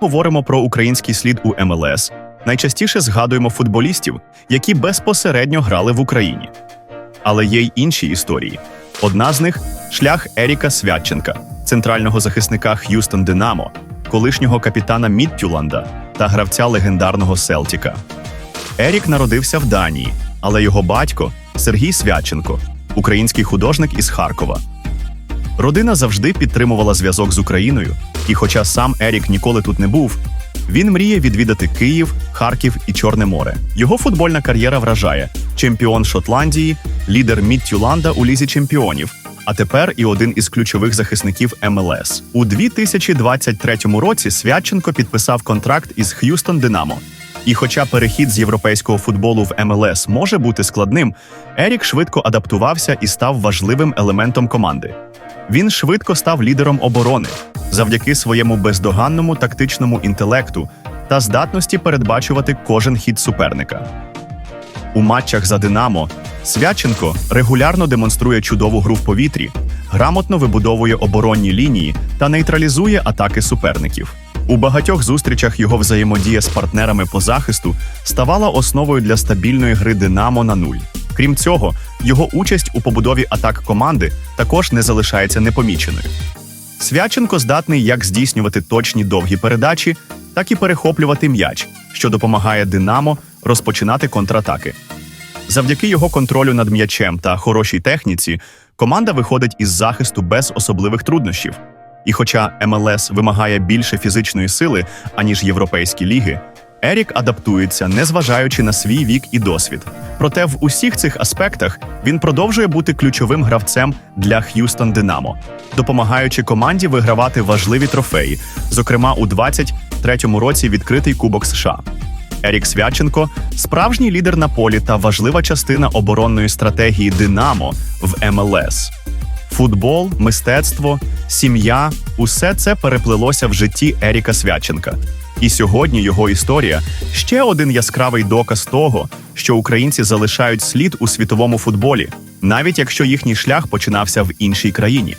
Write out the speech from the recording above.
говоримо про український слід у МЛС, найчастіше згадуємо футболістів, які безпосередньо грали в Україні. Але є й інші історії. Одна з них шлях Еріка Святченка, центрального захисника Х'юстон Динамо, колишнього капітана Міттюланда та гравця легендарного Селтіка. Ерік народився в Данії, але його батько Сергій Свяченко, український художник із Харкова. Родина завжди підтримувала зв'язок з Україною, і хоча сам Ерік ніколи тут не був, він мріє відвідати Київ, Харків і Чорне море. Його футбольна кар'єра вражає чемпіон Шотландії, лідер Міттюланда у лізі чемпіонів, а тепер і один із ключових захисників МЛС. У 2023 році Святченко підписав контракт із Х'юстон Динамо. І хоча перехід з європейського футболу в МЛС може бути складним, Ерік швидко адаптувався і став важливим елементом команди. Він швидко став лідером оборони завдяки своєму бездоганному тактичному інтелекту та здатності передбачувати кожен хід суперника. У матчах за Динамо Свяченко регулярно демонструє чудову гру в повітрі, грамотно вибудовує оборонні лінії та нейтралізує атаки суперників. У багатьох зустрічах його взаємодія з партнерами по захисту ставала основою для стабільної гри Динамо на нуль. Крім цього, його участь у побудові атак команди також не залишається непоміченою. Свяченко здатний як здійснювати точні довгі передачі, так і перехоплювати м'яч, що допомагає Динамо розпочинати контратаки. Завдяки його контролю над м'ячем та хорошій техніці, команда виходить із захисту без особливих труднощів. І хоча МЛС вимагає більше фізичної сили, аніж європейські ліги, Ерік адаптується, незважаючи на свій вік і досвід. Проте в усіх цих аспектах він продовжує бути ключовим гравцем для Х'юстон Динамо, допомагаючи команді вигравати важливі трофеї, зокрема у 23-му році відкритий Кубок США. Ерік Свяченко справжній лідер на полі та важлива частина оборонної стратегії Динамо в МЛС. Футбол, мистецтво, сім'я усе це переплилося в житті Еріка Свяченка. І сьогодні його історія ще один яскравий доказ того, що українці залишають слід у світовому футболі, навіть якщо їхній шлях починався в іншій країні.